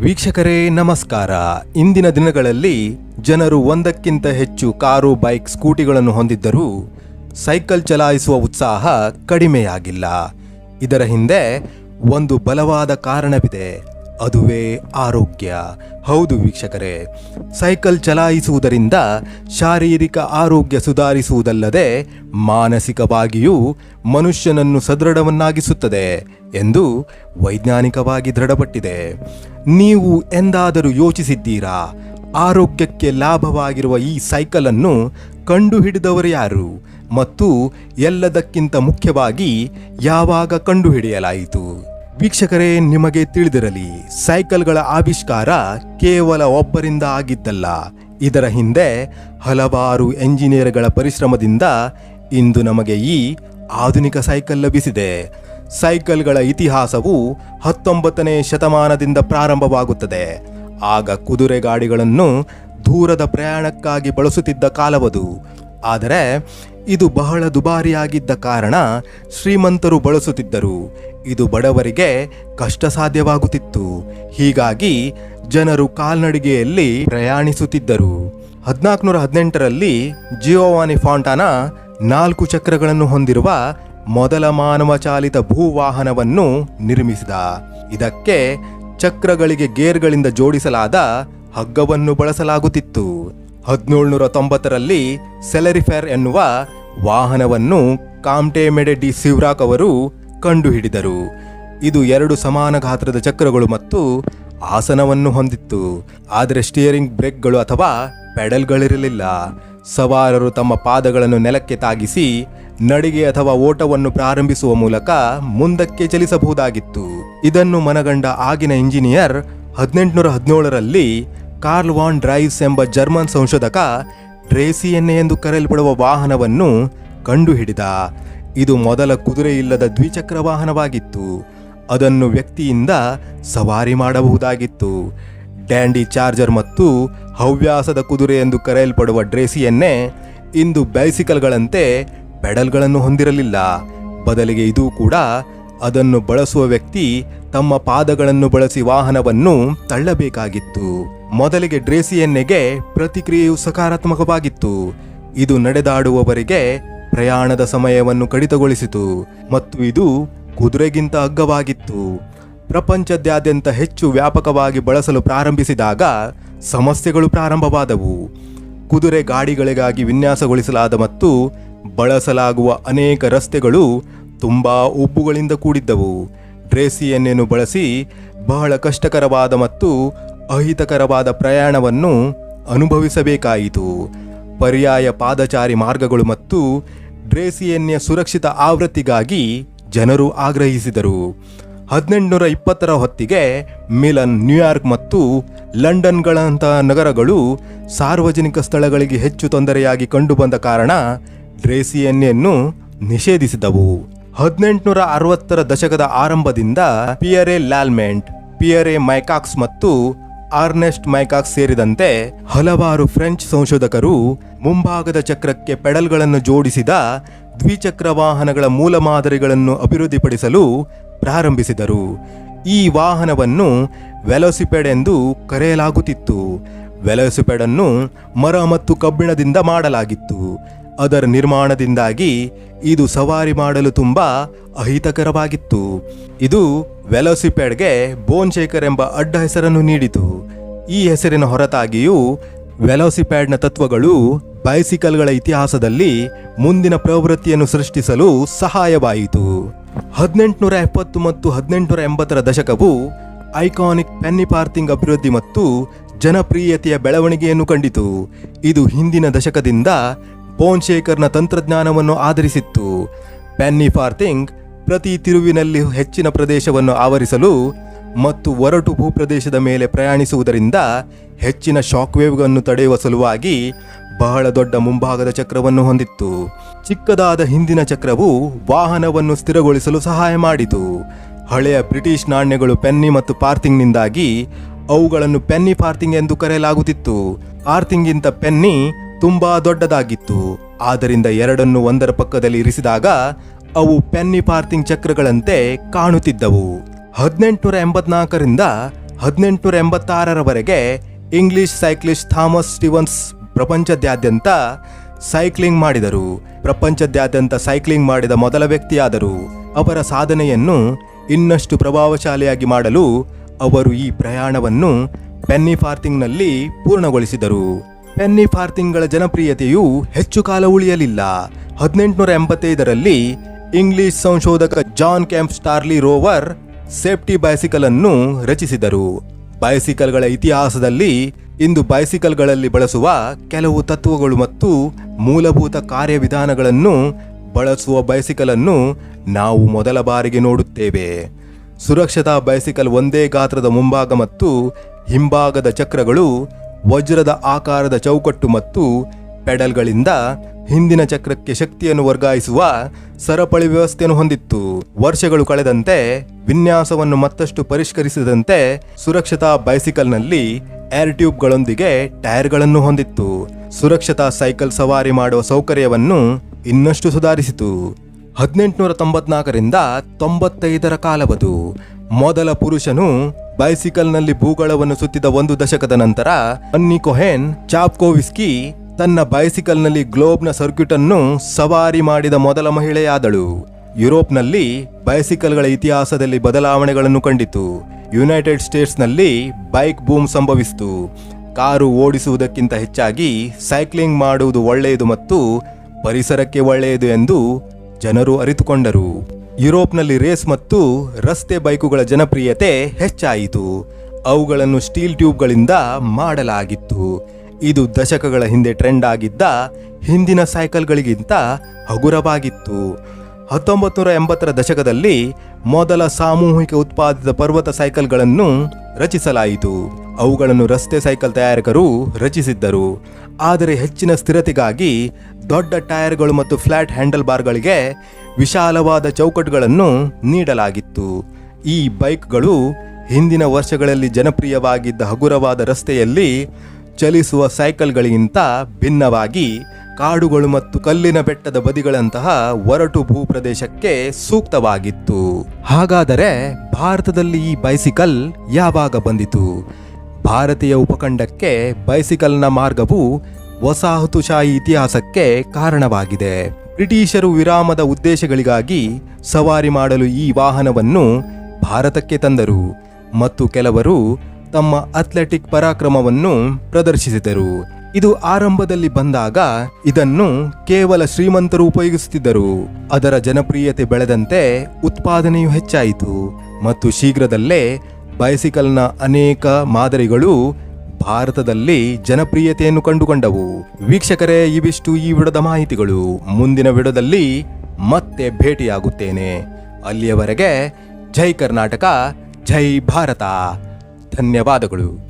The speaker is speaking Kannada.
ವೀಕ್ಷಕರೇ, ನಮಸ್ಕಾರ. ಇಂದಿನ ದಿನಗಳಲ್ಲಿ ಜನರು ಒಂದಕ್ಕಿಂತ ಹೆಚ್ಚು ಕಾರು, ಬೈಕ್, ಸ್ಕೂಟಿಗಳನ್ನು ಹೊಂದಿದ್ದರೂ ಸೈಕಲ್ ಚಲಾಯಿಸುವ ಉತ್ಸಾಹ ಕಡಿಮೆಯಾಗಿಲ್ಲ. ಇದರ ಹಿಂದೆ ಒಂದು ಬಲವಾದ ಕಾರಣವಿದೆ. ಅದುವೇ ಆರೋಗ್ಯ. ಹೌದು ವೀಕ್ಷಕರೇ, ಸೈಕಲ್ ಚಲಾಯಿಸುವುದರಿಂದ ಶಾರೀರಿಕ ಆರೋಗ್ಯ ಸುಧಾರಿಸುವುದಲ್ಲದೆ ಮಾನಸಿಕವಾಗಿಯೂ ಮನುಷ್ಯನನ್ನು ಸದೃಢವನ್ನಾಗಿಸುತ್ತದೆ ಎಂದು ವೈಜ್ಞಾನಿಕವಾಗಿ ದೃಢಪಟ್ಟಿದೆ. ನೀವು ಎಂದಾದರೂ ಯೋಚಿಸಿದ್ದೀರಾ? ಆರೋಗ್ಯಕ್ಕೆ ಲಾಭವಾಗಿರುವ ಈ ಸೈಕಲನ್ನು ಕಂಡುಹಿಡಿದವರು ಯಾರು? ಮತ್ತು ಎಲ್ಲದಕ್ಕಿಂತ ಮುಖ್ಯವಾಗಿ ಯಾವಾಗ ಕಂಡುಹಿಡಿಯಲಾಯಿತು? ವೀಕ್ಷಕರೇ, ನಿಮಗೆ ತಿಳಿದಿರಲಿ, ಸೈಕಲ್ಗಳ ಆವಿಷ್ಕಾರ ಕೇವಲ ಒಬ್ಬರಿಂದ ಆಗಿದ್ದಲ್ಲ. ಇದರ ಹಿಂದೆ ಹಲವಾರು ಎಂಜಿನಿಯರ್ಗಳ ಪರಿಶ್ರಮದಿಂದ ಇಂದು ನಮಗೆ ಈ ಆಧುನಿಕ ಸೈಕಲ್ ಲಭಿಸಿದೆ. ಸೈಕಲ್ಗಳ ಇತಿಹಾಸವು ಹತ್ತೊಂಬತ್ತನೇ ಶತಮಾನದಿಂದ ಪ್ರಾರಂಭವಾಗುತ್ತದೆ. ಆಗ ಕುದುರೆ ಗಾಡಿಗಳನ್ನು ದೂರದ ಪ್ರಯಾಣಕ್ಕಾಗಿ ಬಳಸುತ್ತಿದ್ದ ಕಾಲವದು. ಆದರೆ ಇದು ಬಹಳ ದುಬಾರಿಯಾಗಿದ್ದ ಕಾರಣ ಶ್ರೀಮಂತರು ಬಳಸುತ್ತಿದ್ದರು. ಇದು ಬಡವರಿಗೆ ಕಷ್ಟ ಸಾಧ್ಯವಾಗುತ್ತಿತ್ತು ಹೀಗಾಗಿ ಜನರು ಕಾಲ್ನಡಿಗೆಯಲ್ಲಿ ಪ್ರಯಾಣಿಸುತ್ತಿದ್ದರು. ಹದಿನಾಲ್ಕುನೂರ ಹದಿನೆಂಟರಲ್ಲಿ ಜಿಯೋವಾನಿ ಫಾಂಟಾನ ನಾಲ್ಕು ಚಕ್ರಗಳನ್ನು ಹೊಂದಿರುವ ಮೊದಲ ಮಾನವ ಚಾಲಿತ ಭೂವಾಹನವನ್ನು ನಿರ್ಮಿಸಿದ. ಇದಕ್ಕೆ ಚಕ್ರಗಳಿಗೆ ಗೇರ್ಗಳಿಂದ ಜೋಡಿಸಲಾದ ಹಗ್ಗವನ್ನು ಬಳಸಲಾಗುತ್ತಿತ್ತು. ಹದಿನೇಳುನೂರ ತೊಂಬತ್ತರಲ್ಲಿ ಸೆಲರಿಫೇರ್ ಎನ್ನುವ ವಾಹನವನ್ನು ಕಾಮ್ಟೆ ಮೆಡೆ ಡಿ ಸಿವ್ರಾಕ್ ಅವರು ಕಂಡುಹಿಡಿದರು. ಇದು ಎರಡು ಸಮಾನ ಗಾತ್ರದ ಚಕ್ರಗಳು ಮತ್ತು ಆಸನವನ್ನು ಹೊಂದಿತ್ತು. ಆದರೆ ಸ್ಟಿಯರಿಂಗ್ ಬ್ರೇಕ್ಗಳು ಅಥವಾ ಪೆಡಲ್ಗಳಿರಲಿಲ್ಲ. ಸವಾರರು ತಮ್ಮ ಪಾದಗಳನ್ನು ನೆಲಕ್ಕೆ ತಾಗಿಸಿ ನಡಿಗೆ ಅಥವಾ ಓಟವನ್ನು ಪ್ರಾರಂಭಿಸುವ ಮೂಲಕ ಮುಂದಕ್ಕೆ ಚಲಿಸಬಹುದಾಗಿತ್ತು. ಇದನ್ನು ಮನಗಂಡ ಆಗಿನ ಇಂಜಿನಿಯರ್ ಹದಿನೆಂಟುನೂರ ಹದಿನೇಳರಲ್ಲಿ ಕಾರ್ಲ್ ವಾನ್ ಡ್ರೈವ್ಸ್ ಎಂಬ ಜರ್ಮನ್ ಸಂಶೋಧಕ ಟ್ರೇಸಿಯನ್ನೆ ಎಂದು ಕರೆಯಲ್ಪಡುವ ವಾಹನವನ್ನು ಕಂಡುಹಿಡಿದ. ಇದು ಮೊದಲ ಕುದುರೆ ಇಲ್ಲದ ದ್ವಿಚಕ್ರ ವಾಹನವಾಗಿತ್ತು. ಅದನ್ನು ವ್ಯಕ್ತಿಯಿಂದ ಸವಾರಿ ಮಾಡಬಹುದಾಗಿತ್ತು. ಡ್ಯಾಂಡಿ ಚಾರ್ಜರ್ ಮತ್ತು ಹವ್ಯಾಸದ ಕುದುರೆ ಎಂದು ಕರೆಯಲ್ಪಡುವ ಡ್ರೇಸಿಯನ್ನೇ ಇಂದು ಬೈಸಿಕಲ್ಗಳಂತೆ ಪೆಡಲ್ಗಳನ್ನು ಹೊಂದಿರಲಿಲ್ಲ. ಬದಲಿಗೆ ಇದು ಕೂಡ ಅದನ್ನು ಬಳಸುವ ವ್ಯಕ್ತಿ ತಮ್ಮ ಪಾದಗಳನ್ನು ಬಳಸಿ ವಾಹನವನ್ನು ತಳ್ಳಬೇಕಾಗಿತ್ತು. ಮೊದಲಿಗೆ ಡ್ರೇಸಿಯನ್ನೆಗೆ ಪ್ರತಿಕ್ರಿಯೆಯು ಸಕಾರಾತ್ಮಕವಾಗಿತ್ತು. ಇದು ನಡೆದಾಡುವವರಿಗೆ ಪ್ರಯಾಣದ ಸಮಯವನ್ನು ಕಡಿತಗೊಳಿಸಿತು ಮತ್ತು ಇದು ಕುದುರೆಗಿಂತ ಅಗ್ಗವಾಗಿತ್ತು. ಪ್ರಪಂಚದಾದ್ಯಂತ ಹೆಚ್ಚು ವ್ಯಾಪಕವಾಗಿ ಬಳಸಲು ಪ್ರಾರಂಭಿಸಿದಾಗ ಸಮಸ್ಯೆಗಳು ಪ್ರಾರಂಭವಾದವು. ಕುದುರೆ ಗಾಡಿಗಳಿಗಾಗಿ ವಿನ್ಯಾಸಗೊಳಿಸಲಾದ ಮತ್ತು ಬಳಸಲಾಗುವ ಅನೇಕ ರಸ್ತೆಗಳು ತುಂಬಾ ಉಬ್ಬುಗಳಿಂದ ಕೂಡಿದ್ದವು. ಡ್ರೇಸಿಯನ್ನೇನು ಬಳಸಿ ಬಹಳ ಕಷ್ಟಕರವಾದ ಮತ್ತು ಅಹಿತಕರವಾದ ಪ್ರಯಾಣವನ್ನು ಅನುಭವಿಸಬೇಕಾಯಿತು. ಪರ್ಯಾಯ ಪಾದಚಾರಿ ಮಾರ್ಗಗಳು ಮತ್ತು ಡ್ರೇಸಿಯನ್ಯ ಸುರಕ್ಷಿತ ಆವೃತ್ತಿಗಾಗಿ ಜನರು ಆಗ್ರಹಿಸಿದರು. ಹದಿನೆಂಟುನೂರ ಇಪ್ಪತ್ತರ ಹೊತ್ತಿಗೆ ಮಿಲನ್, ನ್ಯೂಯಾರ್ಕ್ ಮತ್ತು ಲಂಡನ್ಗಳಂತಹ ನಗರಗಳು ಸಾರ್ವಜನಿಕ ಸ್ಥಳಗಳಿಗೆ ಹೆಚ್ಚು ತೊಂದರೆಯಾಗಿ ಕಂಡುಬಂದ ಕಾರಣ ಡ್ರೇಸಿಯನ್ಯನ್ನು ನಿಷೇಧಿಸಿದವು. ಹದಿನೆಂಟುನೂರ ಅರವತ್ತರ ದಶಕದ ಆರಂಭದಿಂದ ಪಿಯರೆ ಲ್ಯಾಲ್ಮೆಂಟ್, ಪಿಯರೆ ಮೈಕಾಕ್ಸ್ ಮತ್ತು ಆರ್ನೆಸ್ಟ್ ಮೈಕಾಕ್ ಸೇರಿದಂತೆ ಹಲವಾರು ಫ್ರೆಂಚ್ ಸಂಶೋಧಕರು ಮುಂಭಾಗದ ಚಕ್ರಕ್ಕೆ ಪೆಡಲ್ಗಳನ್ನು ಜೋಡಿಸಿದ ದ್ವಿಚಕ್ರ ವಾಹನಗಳ ಮೂಲಮಾದರಿಗಳನ್ನು ಅಭಿವೃದ್ಧಿಪಡಿಸಲು ಪ್ರಾರಂಭಿಸಿದರು. ಈ ವಾಹನವನ್ನು ವೆಲೋಸಿಪೆಡ್ ಎಂದು ಕರೆಯಲಾಗುತ್ತಿತ್ತು. ವೆಲೋಸಿಪೆಡನ್ನು ಮರ ಮತ್ತು ಕಬ್ಬಿಣದಿಂದ ಮಾಡಲಾಗಿತ್ತು. ಅದರ ನಿರ್ಮಾಣದಿಂದಾಗಿ ಇದು ಸವಾರಿ ಮಾಡಲು ತುಂಬಾ ಅಹಿತಕರವಾಗಿತ್ತು. ಇದು ವೆಲೋಸಿಪೆಡ್ಗೆ ಬೋನ್ ಶೇಖರ್ ಎಂಬ ಅಡ್ಡ ಹೆಸರನ್ನು ನೀಡಿತು. ಈ ಹೆಸರಿನ ಹೊರತಾಗಿಯೂ ವೆಲೋಸಿಪ್ಯಾಡ್ನ ತತ್ವಗಳು ಬೈಸಿಕಲ್ಗಳ ಇತಿಹಾಸದಲ್ಲಿ ಮುಂದಿನ ಪ್ರವೃತ್ತಿಯನ್ನು ಸೃಷ್ಟಿಸಲು ಸಹಾಯವಾಯಿತು. ಹದಿನೆಂಟುನೂರ ಎಪ್ಪತ್ತು ಮತ್ತು ಹದಿನೆಂಟುನೂರ ಎಂಬತ್ತರ ದಶಕವು ಐಕಾನಿಕ್ ಪೆನ್ನಿ ಪಾರ್ಥಿಂಗ್ ಅಭಿವೃದ್ಧಿ ಮತ್ತು ಜನಪ್ರಿಯತೆಯ ಬೆಳವಣಿಗೆಯನ್ನು ಕಂಡಿತು. ಇದು ಹಿಂದಿನ ದಶಕದಿಂದ ಬೋನ್ ಶೇಖರ್ನ ತಂತ್ರಜ್ಞಾನವನ್ನು ಆಧರಿಸಿತ್ತು. ಪೆನ್ನಿ ಫಾರ್ಥಿಂಗ್ ಪ್ರತಿ ತಿರುವಿನಲ್ಲಿ ಹೆಚ್ಚಿನ ಪ್ರದೇಶವನ್ನು ಆವರಿಸಲು ಮತ್ತು ಒರಟು ಭೂಪ್ರದೇಶದ ಮೇಲೆ ಪ್ರಯಾಣಿಸುವುದರಿಂದ ಹೆಚ್ಚಿನ ಶಾಕ್ ವೇವ್ಗಳನ್ನು ತಡೆಯುವ ಸಲುವಾಗಿ ಬಹಳ ದೊಡ್ಡ ಮುಂಭಾಗದ ಚಕ್ರವನ್ನು ಹೊಂದಿತ್ತು. ಚಿಕ್ಕದಾದ ಹಿಂದಿನ ಚಕ್ರವು ವಾಹನವನ್ನು ಸ್ಥಿರಗೊಳಿಸಲು ಸಹಾಯ ಮಾಡಿತು. ಹಳೆಯ ಬ್ರಿಟಿಷ್ ನಾಣ್ಯಗಳು ಪೆನ್ನಿ ಮತ್ತು ಪಾರ್ಥಿಂಗ್ನಿಂದಾಗಿ ಅವುಗಳನ್ನು ಪೆನ್ನಿ ಪಾರ್ಥಿಂಗ್ ಎಂದು ಕರೆಯಲಾಗುತ್ತಿತ್ತು. ಪಾರ್ಥಿಂಗ್ಗಿಂತ ಪೆನ್ನಿ ತುಂಬಾ ದೊಡ್ಡದಾಗಿತ್ತು. ಆದ್ದರಿಂದ ಎರಡನ್ನು ಒಂದರ ಪಕ್ಕದಲ್ಲಿ ಇರಿಸಿದಾಗ ಅವು ಪೆನ್ನಿ ಪಾರ್ಥಿಂಗ್ ಚಕ್ರಗಳಂತೆ ಕಾಣುತ್ತಿದ್ದವು. ಹದಿನೆಂಟುನೂರ ಎಂಬತ್ನಾಲ್ಕರಿಂದ ಹದಿನೆಂಟುನೂರ ಎಂಬತ್ತಾರರವರೆಗೆ ಇಂಗ್ಲಿಷ್ ಸೈಕ್ಲಿಸ್ಟ್ ಥಾಮಸ್ ಸ್ಟೀವನ್ಸ್ ಪ್ರಪಂಚದಾದ್ಯಂತ ಸೈಕ್ಲಿಂಗ್ ಮಾಡಿದರು. ಪ್ರಪಂಚದಾದ್ಯಂತ ಸೈಕ್ಲಿಂಗ್ ಮಾಡಿದ ಮೊದಲ ವ್ಯಕ್ತಿಯಾದರು. ಅವರ ಸಾಧನೆಯನ್ನು ಇನ್ನಷ್ಟು ಪ್ರಭಾವಶಾಲಿಯಾಗಿ ಮಾಡಲು ಅವರು ಈ ಪ್ರಯಾಣವನ್ನು ಪೆನ್ನಿ ಫಾರ್ತಿಂಗ್ನಲ್ಲಿ ಪೂರ್ಣಗೊಳಿಸಿದರು. ಪೆನ್ನಿ ಫಾರ್ತಿಂಗ್ಗಳ ಜನಪ್ರಿಯತೆಯು ಹೆಚ್ಚು ಕಾಲ ಉಳಿಯಲಿಲ್ಲ. ಹದಿನೆಂಟುನೂರ ಎಂಬತ್ತೈದರಲ್ಲಿ ಇಂಗ್ಲಿಷ್ ಸಂಶೋಧಕ John Kemp Starley Rover safety bicycle ಅನ್ನು ರಚಿಸಿದರು. ಬೈಸಿಕಲ್ಗಳ ಇತಿಹಾಸದಲ್ಲಿ ಇಂದು ಬೈಸಿಕಲ್ಗಳಲ್ಲಿ ಬಳಸುವ ಕೆಲವು ತತ್ವಗಳು ಮತ್ತು ಮೂಲಭೂತ ಕಾರ್ಯವಿಧಾನಗಳನ್ನು ಬಳಸುವ ಬೈಸಿಕಲ್ ಅನ್ನು ನಾವು ಮೊದಲ ಬಾರಿಗೆ ನೋಡುತ್ತೇವೆ. ಸುರಕ್ಷತಾ ಬೈಸಿಕಲ್ ಒಂದೇ ಗಾತ್ರದ ಮುಂಭಾಗ ಮತ್ತು ಹಿಂಭಾಗದ ಚಕ್ರಗಳು ವಜ್ರದ ಆಕಾರದ ಚೌಕಟ್ಟು ಮತ್ತು ಪೆಡಲ್ಗಳಿಂದ ಹಿಂದಿನ ಚಕ್ರಕ್ಕೆ ಶಕ್ತಿಯನ್ನು ವರ್ಗಾಯಿಸುವ ಸರಪಳಿ ವ್ಯವಸ್ಥೆಯನ್ನು ಹೊಂದಿತ್ತು. ವರ್ಷಗಳು ಕಳೆದಂತೆ ವಿನ್ಯಾಸವನ್ನು ಮತ್ತಷ್ಟು ಪರಿಷ್ಕರಿಸಿದಂತೆ ಸುರಕ್ಷತಾ ಬೈಸಿಕಲ್ನಲ್ಲಿ ಏರ್ ಟ್ಯೂಬ್ಗಳೊಂದಿಗೆ ಟೈರ್ಗಳನ್ನು ಹೊಂದಿತ್ತು. ಸುರಕ್ಷತಾ ಸೈಕಲ್ ಸವಾರಿ ಮಾಡುವ ಸೌಕರ್ಯವನ್ನು ಇನ್ನಷ್ಟು ಸುಧಾರಿಸಿತು. ಹದಿನೆಂಟುನೂರ ತೊಂಬತ್ನಾಲ್ಕರಿಂದ ತೊಂಬತ್ತೈದರ ಕಾಲವದು ಮೊದಲ ಪುರುಷನು ಬೈಸಿಕಲ್ನಲ್ಲಿ ಭೂಗೋಳವನ್ನು ಸುತ್ತಿದ ಒಂದು ದಶಕದ ನಂತರ, ಅನ್ನಿ ಕೊಹೆನ್ ಚಾಪ್ಕೋವಿಸ್ಕಿ ತನ್ನ ಬೈಸಿಕಲ್ನಲ್ಲಿ ಗ್ಲೋಬ್ನ ಸರ್ಕ್ಯೂಟ್ ಅನ್ನು ಸವಾರಿ ಮಾಡಿದ ಮೊದಲ ಮಹಿಳೆಯಾದಳು. ಯುರೋಪ್ನಲ್ಲಿ ಬೈಸಿಕಲ್ಗಳ ಇತಿಹಾಸದಲ್ಲಿ ಬದಲಾವಣೆಗಳನ್ನು ಕಂಡಿತು. ಯುನೈಟೆಡ್ ಸ್ಟೇಟ್ಸ್ನಲ್ಲಿ ಬೈಕ್ ಬೂಮ್ ಸಂಭವಿಸಿತು. ಕಾರು ಓಡಿಸುವುದಕ್ಕಿಂತ ಹೆಚ್ಚಾಗಿ ಸೈಕ್ಲಿಂಗ್ ಮಾಡುವುದು ಒಳ್ಳೆಯದು ಮತ್ತು ಪರಿಸರಕ್ಕೆ ಒಳ್ಳೆಯದು ಎಂದು ಜನರು ಅರಿತುಕೊಂಡರು. ಯುರೋಪ್ನಲ್ಲಿ ರೇಸ್ ಮತ್ತು ರಸ್ತೆ ಬೈಕುಗಳ ಜನಪ್ರಿಯತೆ ಹೆಚ್ಚಾಯಿತು. ಅವುಗಳನ್ನು ಸ್ಟೀಲ್ ಟ್ಯೂಬ್ಗಳಿಂದ ಮಾಡಲಾಗಿತ್ತು. ಇದು ದಶಕಗಳ ಹಿಂದೆ ಟ್ರೆಂಡ್ ಆಗಿದ್ದ ಹಿಂದಿನ ಸೈಕಲ್ಗಳಿಗಿಂತ ಹಗುರವಾಗಿತ್ತು. ಹತ್ತೊಂಬತ್ತು ನೂರ ಎಂಬತ್ತರ ದಶಕದಲ್ಲಿ ಮೊದಲ ಸಾಮೂಹಿಕ ಉತ್ಪಾದಿತ ಪರ್ವತ ಸೈಕಲ್ಗಳನ್ನು ರಚಿಸಲಾಯಿತು. ಅವುಗಳನ್ನು ರಸ್ತೆ ಸೈಕಲ್ ತಯಾರಕರು ರಚಿಸಿದ್ದರು. ಆದರೆ ಹೆಚ್ಚಿನ ಸ್ಥಿರತೆಗಾಗಿ ದೊಡ್ಡ ಟೈರ್ಗಳು ಮತ್ತು ಫ್ಲಾಟ್ ಹ್ಯಾಂಡಲ್ ಬಾರ್ಗಳಿಗೆ ವಿಶಾಲವಾದ ಚೌಕಟ್ಟುಗಳನ್ನು ನೀಡಲಾಗಿತ್ತು. ಈ ಬೈಕ್ಗಳು ಹಿಂದಿನ ವರ್ಷಗಳಲ್ಲಿ ಜನಪ್ರಿಯವಾಗಿದ್ದ ಹಗುರವಾದ ರಸ್ತೆಯಲ್ಲಿ ಚಲಿಸುವ ಸೈಕಲ್ಗಳಿಗಿಂತ ಭಿನ್ನವಾಗಿ ಕಾಡುಗಳು ಮತ್ತು ಕಲ್ಲಿನ ಬೆಟ್ಟದ ಬದಿಗಳಂತಹ ಒರಟು ಭೂಪ್ರದೇಶಕ್ಕೆ ಸೂಕ್ತವಾಗಿತ್ತು. ಹಾಗಾದರೆ ಭಾರತದಲ್ಲಿ ಈ ಬೈಸಿಕಲ್ ಯಾವಾಗ ಬಂದಿತು? ಭಾರತೀಯ ಉಪಖಂಡಕ್ಕೆ ಬೈಸಿಕಲ್ನ ಮಾರ್ಗವು ವಸಾಹತುಶಾಹಿ ಇತಿಹಾಸಕ್ಕೆ ಕಾರಣವಾಗಿದೆ. ಬ್ರಿಟಿಷರು ವಿರಾಮದ ಉದ್ದೇಶಗಳಿಗಾಗಿ ಸವಾರಿ ಮಾಡಲು ಈ ವಾಹನವನ್ನು ಭಾರತಕ್ಕೆ ತಂದರು ಮತ್ತು ಕೆಲವರು ತಮ್ಮ ಅಥ್ಲೆಟಿಕ್ ಪರಾಕ್ರಮವನ್ನು ಪ್ರದರ್ಶಿಸಿದರು. ಇದು ಆರಂಭದಲ್ಲಿ ಬಂದಾಗ ಇದನ್ನು ಕೇವಲ ಶ್ರೀಮಂತರು ಉಪಯೋಗಿಸುತ್ತಿದ್ದರು. ಅದರ ಜನಪ್ರಿಯತೆ ಬೆಳೆದಂತೆ ಉತ್ಪಾದನೆಯು ಹೆಚ್ಚಾಯಿತು ಮತ್ತು ಶೀಘ್ರದಲ್ಲೇ ಬೈಸಿಕಲ್ನ ಅನೇಕ ಮಾದರಿಗಳು ಭಾರತದಲ್ಲಿ ಜನಪ್ರಿಯತೆಯನ್ನು ಕಂಡುಕೊಂಡವು. ವೀಕ್ಷಕರೇ, ಇವಿಷ್ಟು ಈ ವಿಡದ ಮಾಹಿತಿಗಳು. ಮುಂದಿನ ವಿಡದಲ್ಲಿ ಮತ್ತೆ ಭೇಟಿಯಾಗುತ್ತೇನೆ. ಅಲ್ಲಿಯವರೆಗೆ ಜೈ ಕರ್ನಾಟಕ, ಜೈ ಭಾರತ. ಧನ್ಯವಾದಗಳು.